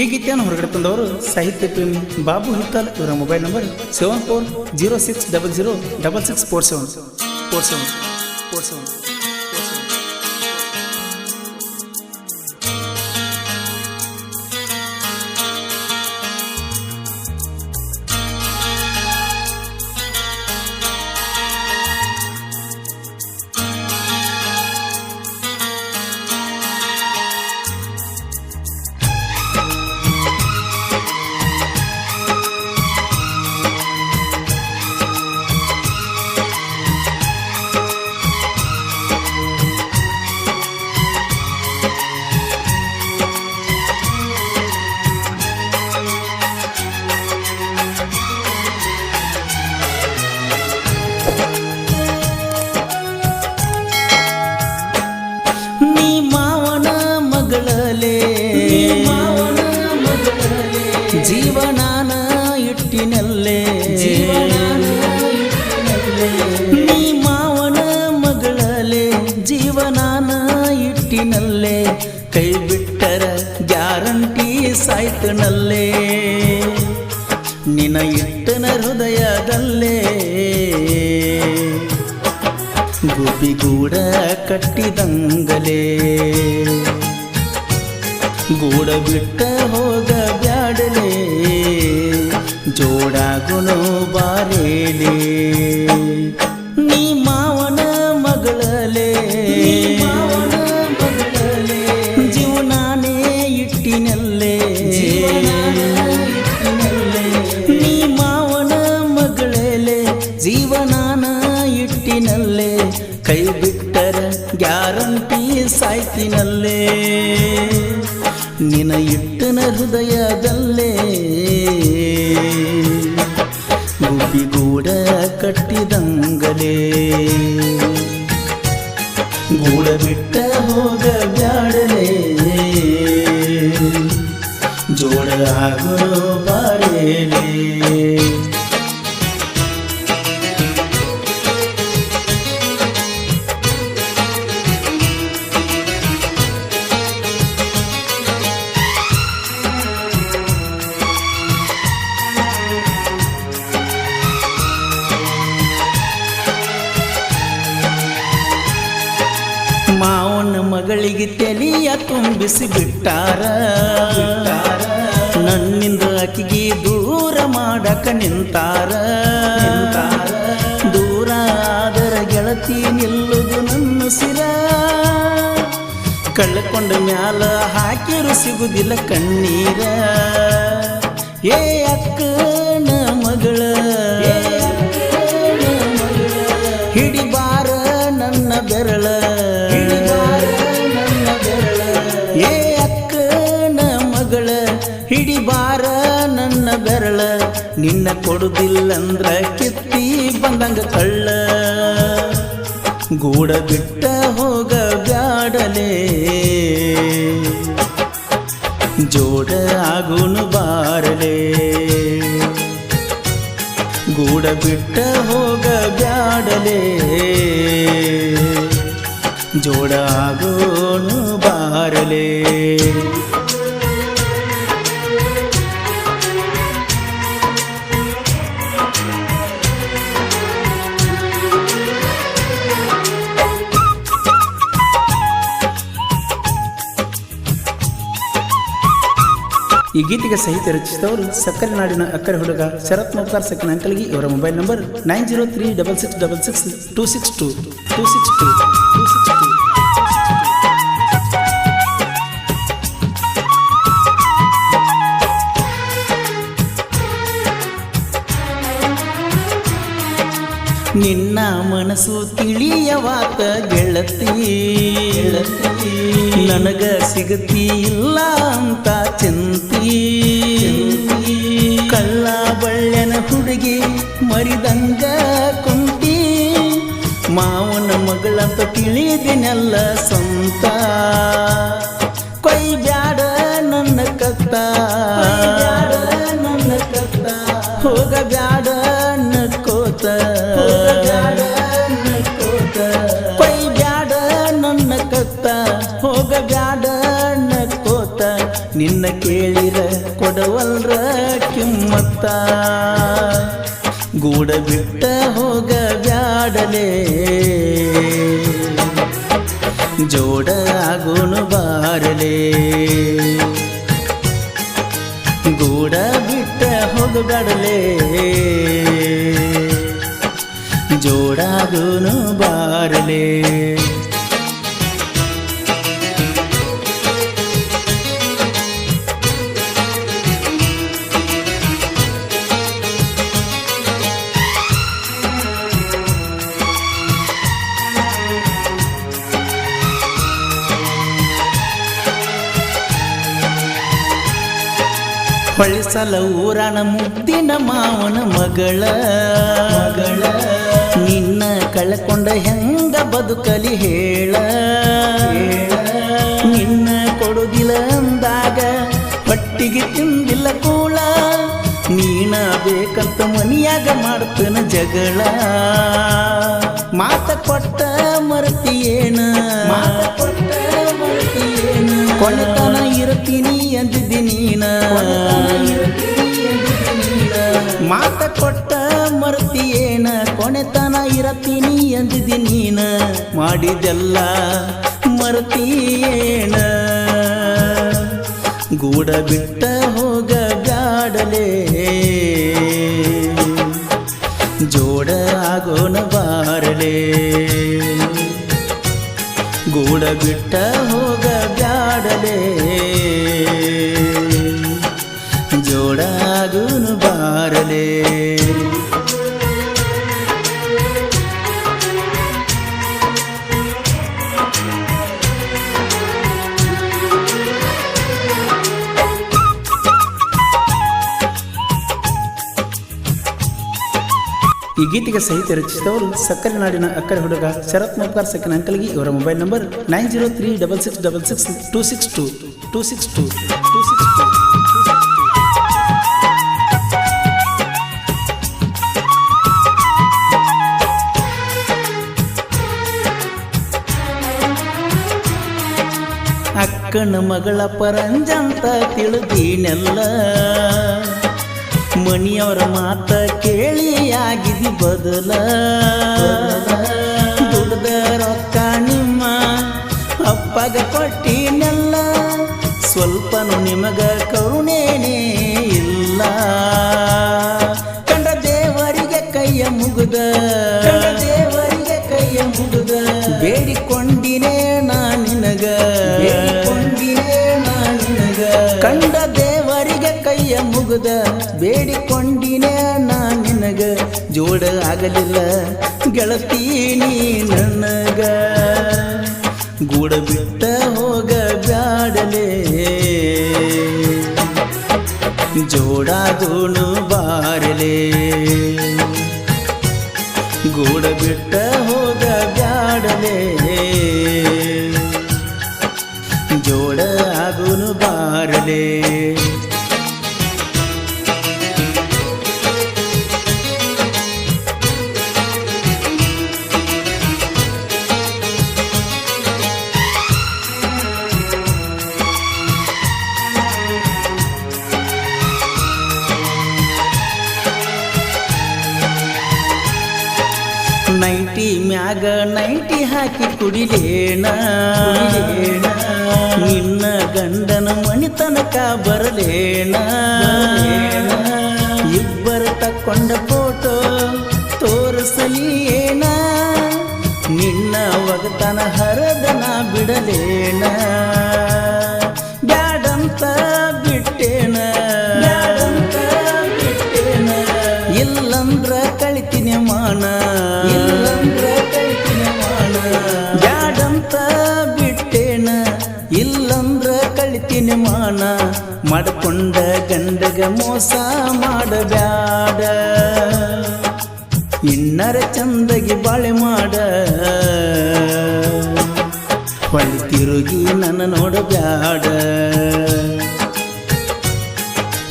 ಈ ಗೀತೆಯನ್ನು ಹೊರಗಡೆ ತಂದವರು ಸಾಹಿತ್ಯ ಪ್ರೇಮಿ ಬಾಬು ಹಿತ್ತಾಲ್ ಇವರ mobile number seven four zero six double zero double six four seven. Four seven. Four seven. ಸಾಯ್ತನಲ್ಲೇ. ನಿನ ಇಟ್ಟನ ಹೃದಯದಲ್ಲೇ. ಗುಬಿಗೂಡ ಕಟ್ಟಿದಂಗಲೇ. ಗೂಡ ಬಿಟ್ಟ ಹೋಗ ಬ್ಯಾಡಲೇ. ಜೋಡಾಗುನು ಬಾರೇಲಿ. ನೀ ಮಾವನ ಮಗಳಲೆ. ಸಾಯ್ತಿನಲ್ಲೇ ನಿನ ಇಟ್ಟನ ಹೃದಯದಲ್ಲೇ ಗುಬ್ಬಿಗೂಡ ಕಟ್ಟಿದಂಗಲೇ ಗೂಡ ಬಿಟ್ಟ ಹೋಗ ಬ್ಯಾಡಲೇ ಜೋಡ ಆಗೋ ಮಗಳಿಗೆ ತೆಲಿಯ ತುಂಬಿಸಿ ಬಿಟ್ಟಾರ ನನ್ನಿಂದ ಆಕಿಗೆ ದೂರ ಮಾಡಕ ನಿಂತಾರ. ದೂರ ಆದರ ಗೆಳತಿ ನಿಲ್ಲುದು ನನ್ನ ಸಿರ ಕಳ್ಕೊಂಡ ಮ್ಯಾಲ ಹಾಕಿರು ಸಿಗುದಿಲ್ಲ ಕಣ್ಣೀರ. ಏ ಅಕ್ಕನ ಮಗಳ. ನಿನ್ನ ಕೊಡುದಿಲ್ಲಂದ್ರ ಕಿತ್ತಿ ಬಂದಂಗ ಕಳ್ಳ ಗೂಡ ಬಿಟ್ಟ ಹೋಗ ಬ್ಯಾಡಲೇ. ಜೋಡ ಆಗುನು ಬಾರಲೇ. ಗೂಡ ಬಿಟ್ಟ ಹೋಗ ಬ್ಯಾಡಲೇ. ಜೋಡ ಆಗೋನು ಬಾರಲೇ. ಈ ಗೀತೆಗೆ ಸಹಿತ ರಚಿಸಿದವರು ಸಕ್ಕರೆ ನಾಡಿನ ಅಕ್ಕರೆ ಹುಡುಗ ಶರತ್ ಮೋಕಾರ್ ಸಕ್ಕಿನ ಅಂಕಲ್ಗೆ. ಇವರ mobile number nine zero three double six double six two six two. Two six two two. ನಿನ್ನ ಮನಸ್ಸು ತಿಳಿಯವಾತ ಗೆಳತಿ. ನನಗ ಸಿಗತಿ ಇಲ್ಲ ಅಂತ ಚಿಂತಿ. ಕಳ್ಳ ಬಳ್ಳೆನ ಹುಡುಗಿ ಮರಿದಂಗ ಕುಂತಿ. ಮಾವನ ಮಗಳಂತ ತಿಳಿದಿನೆಲ್ಲ ಸ್ವಂತ. ಕೊಯ್ ಬ್ಯಾಡ ನನ್ನ ಕತ್ತ. ನನ್ನ ಕತ್ತ ಹೋಗ ಬ್ಯಾಡ ನನ್ನ ಕೇಳಿರ ಕೊಡವಲ್ರ ಕಿಮ್ಮತ್ತ. ಗೂಡ ಬಿಟ್ಟ ಹೋಗ ಬ್ಯಾಡಲೇ. ಜೋಡ ಆಗೋನು ಬಾರಲೇ. ಗೂಡ ಬಿಟ್ಟ ಹೋಗಬೇಡಲೇ ಜೋಡಾಗೋನು ಬಾರಲೇ. ಹೊಳಿಸಲ ಊರನ ಮುದ್ದಿನ ಮಾವನ ಮಗಳ. ನಿನ್ನ ಕಳ್ಕೊಂಡ ಹೆಂಗ ಬದುಕಲಿ ಹೇಳ. ನಿನ್ನ ಕೊಡುದಿಲ್ಲ ಅಂದಾಗ ಪಟ್ಟಿಗೆ ತಿಂದಿಲ್ಲ ಕೂಳ. ನೀನ ಬೇಕಂತ ಮನಿಯಾಗ ಮಾಡ್ತನ ಜಗಳ. ಮಾತ ಕೊಟ್ಟ ಮರತಿಯೇನ ಮಾತ ಕೊಟ್ಟ ಕೊನೆತನ ಇರುತ್ತೀನಿ ಅಂದಿದ್ದಿ ನೀನ? ಮಾತ ಕೊಟ್ಟ ಮರುತಿಯೇನ? ಕೊನೆತನ ಇರುತ್ತೀನಿ ಅಂದಿದ್ದಿ ನೀನ? ಮಾಡಿದೆಲ್ಲ ಮರುತಿಯೇನ? ಗೂಡ ಬಿಟ್ಟ ಹೋಗ ಬ್ಯಾಡಲೇ ಜೋಡ ಆಗೋಣ ಬಾರಲೇ? ಗೂಡ ಬಿಟ್ಟ ಹೋಗ ಬ್ಯಾಡಲೇ ಜೋಡಾಗುನು ಬಾರಲೇ ಈ ಗೀತೆಗೆ ಸಹಿತ ರಚಿಸಿದವರು ಸಕ್ಕರೆ ನಾಡಿನ ಅಕ್ಕರೆ ಹುಡುಗ ಶರತ್ ಮೋಪ್ಕಾರ್ ಸೆಕೆಂಡ್ ಅಂಕಲ್ಗೆ ಇವರ mobile number nine zero three double six double six two six two two six two two six two ಅಕ್ಕನ ಮಗಳ ಪರಂಜಂತ ತಿಳಿದೀನೆಲ್ಲ. ಮಣಿಯವರ ಮಾತ ಕೇಳಿ ಆಗಿದಿ ಬದಲ. ದುಡ್ದ ರೊಕ್ಕ ನಿಮ್ಮ ಅಪ್ಪಗ ಕೊಟ್ಟಿನಲ್ಲ ಸ್ವಲ್ಪ ನಿಮಗ ಕರುಣೇನೇ ಇಲ್ಲ. ಕಂಡ ದೇವರಿಗೆ ಕೈಯ ಮುಗುದ ದೇವರಿಗೆ ಕೈಯ ಮುಗುದ ಬೇಡಿಕೊಂಡಿನೇ ನಾ ನಿನಗ. ಬೇಡಿಕೊಂಡಿನೇ ನಾ ನಿನಗ. ಕಂಡ ದೇವರಿಗೆ ಕೈಯ ಮುಗುದ ಬೇಡಿಕೊಂಡಿನೇ ನಾನು ನಿನಗ ಜೋಡ ಆಗಲಿಲ್ಲ ಗೆಳತೀನಿ ನನಗ. ಗೂಡ ಬಿಟ್ಟ ಹೋಗ ಬ್ಯಾಡಲೇ. ಜೋಡಾಗೋಣು ಬಾರಲೇ. ಮ್ಯಾಗ ನೈಟಿ ಹಾಕಿ ಕುಡಿಲೇಣ. ನಿನ್ನ ಗಂಡನ ಮಣಿತನಕ ಬರಲೇಣ. ಇಬ್ಬರು ತಕ್ಕೊಂಡ ಫೋಟೋ ತೋರಿಸಲಿಯೇನ ನಿನ್ನ ಒಗತನ ಹರದನ ಬಿಡಲೇಣ. ಬ್ಯಾಡಂತ ಮಾಡ್ಕೊಂಡ ಗಂಡಗ ಮೋಸ ಮಾಡಬ್ಯಾಡ. ಇನ್ನರ ಚಂದಗಿ ಬಾಳೆ ಮಾಡ. ಹೊಳಿ ತಿರುಗಿ ನನ್ನ ನೋಡಬ್ಯಾಡ.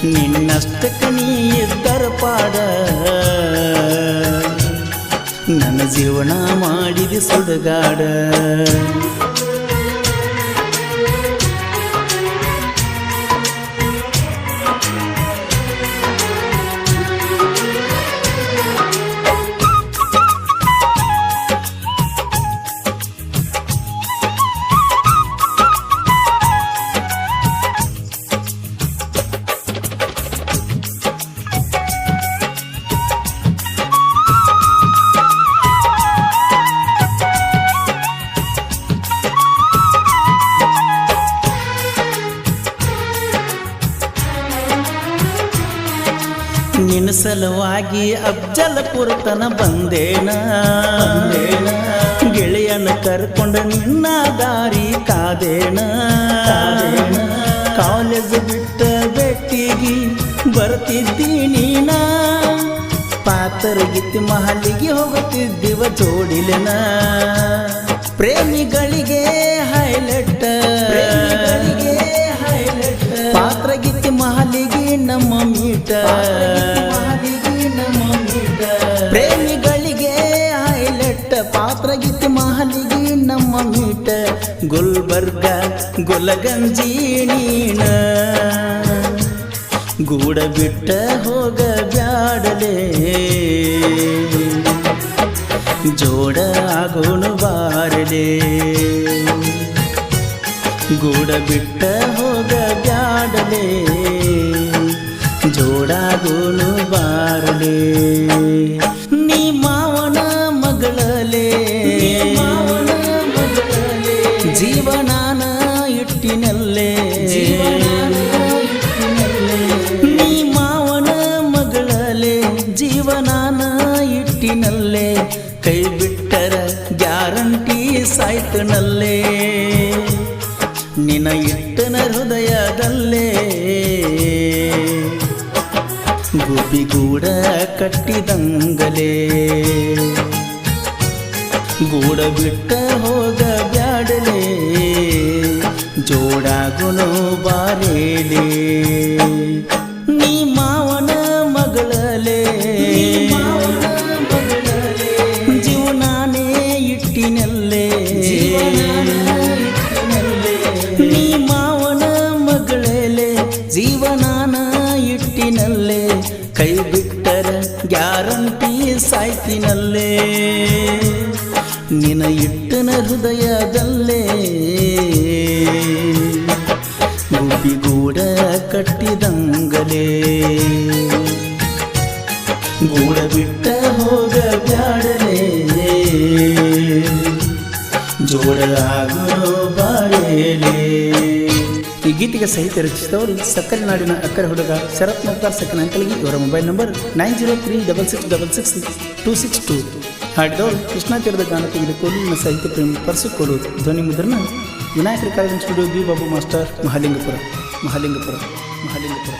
ನಿನ್ನಷ್ಟಕ್ಕೆ ನೀ ಇದ್ದರ ಪಾಡ. ನನ್ನ ಜೀವನ ಮಾಡಿದ ಸುಡಗಾಡ. ನಿನ್ನ ಸಲುವಾಗಿ ಅಬ್ಜಲ ಪುರತನ ಬಂದೇನ. ಗೆಳೆಯನ ಕರ್ಕೊಂಡು ನಿನ್ನ ದಾರಿ ಕಾದೇಣ ಕಾಲೇಜ್ ಬಿಟ್ಟ ಬೆಟ್ಟಿಗೆ ಬರ್ತಿದ್ದೀನಿ ನಾ. ಪಾತರಗಿತ್ತಿ ಮಹಲಿಗೆ ಹೋಗುತ್ತಿದ್ದೀವ ಜೋಡಿಲೆನ. ಪ್ರೇಮಿಗಳಿಗೆ ಹೈಲೈಟ್. ಪ್ರೇಮಿಗಳಿಗೆ ಹೈಲೈಟ್. ಪಾತ್ರಗಿತ್ತಿ ಮಹಲಿಗೆ ನಮ್ಮ ಮೀಟ ಪ್ರೇಮಿಗಳಿಗೆ ಹೈಲೈಟ್ ಪಾತ್ರಗಿತ್ತಿ ಮಹಲಿಗೆ ನಮ್ಮ ಮೀಟ. ಗುಲ್ಬರ್ಗ, ಗುಲಗಂಜಿ ನೀನ ಗೂಡ ಬಿಟ್ಟ ಹೋಗ ಬ್ಯಾಡಲೇ. ಜೋಡ ಆಗೋಣ ಬಾರಲೇ. ಗೂಡ ಬಿಟ್ಟ ಹೋಗ ಬ್ಯಾಡಲೇ. ಜೋಡಾಗೋನು ಬಾರಲಿ. ನೀ ಮಾವನ ಮಗಳಲೇ. ಜೀವನಾನ ಇಟ್ಟಿನಲ್ಲೇ. ನೀ ಮಾವನ ಮಗಳಲೆ. ಜೀವನಾನ ಇಟ್ಟಿನಲ್ಲೇ. ಕೈ ಬಿಟ್ಟರ ಗ್ಯಾರಂಟಿ ಸಾಯ್ತನಲ್ಲೇ. ನಿನ ಗುಬ್ಬಿಗೂಡ ಕಟ್ಟಿದಂಗಲೇ. ಗೂಡ ಬಿಟ್ಟ ಹೋಗ ಬ್ಯಾಡಲೇ. ಜೋಡಾಗುನು ಬಾರೇಲಿ. ನೀ ಮಾವನ ಮಗಳಲೆ. ಗ್ಯಾರಂಟಿ ಸಾಯ್ತಿನಲ್ಲೇ ನಿನ ಇಟ್ಟನ ಹೃದಯದಲ್ಲೇ ಗುಬ್ಬಿಗೂಡ ಕಟ್ಟಿದಂಗಲೇ ಗೂಡ ಬಿಟ್ಟ ಹೋಗ ಬ್ಯಾಡಲೇ ಜೋಡಲಾಗೋ ಬಾರೇಲೇ ಈ ಗೀತೆಗೆ ಸಹಿತ ರಚಿಸಿದವರು ಸಕ್ಕರೆ ನಾಡಿನ ಅಕ್ಕರೆ ಹುಡುಗ ಶರತ್ ಮುಕ್ತಾರ್ ಸಕ್ಕನ ಅಂಕಲ್ಗೆ ಇವರ mobile number nine zero three double six double six two six two. ಹಾಡಿದವರು ಕೃಷ್ಣಾಚಾರದ ಗಾನ ತೆಗೆದುಕೊಂಡು ನಿಮ್ಮ ಸಾಹಿತ್ಯ ಪ್ರೇಮಿ ಕೊಡುವುದು ಧ್ವನಿ ಮುದ್ರಣ Vinayak recording studio B Babu master, Mahalingapura Mahalingapura Mahalingapura.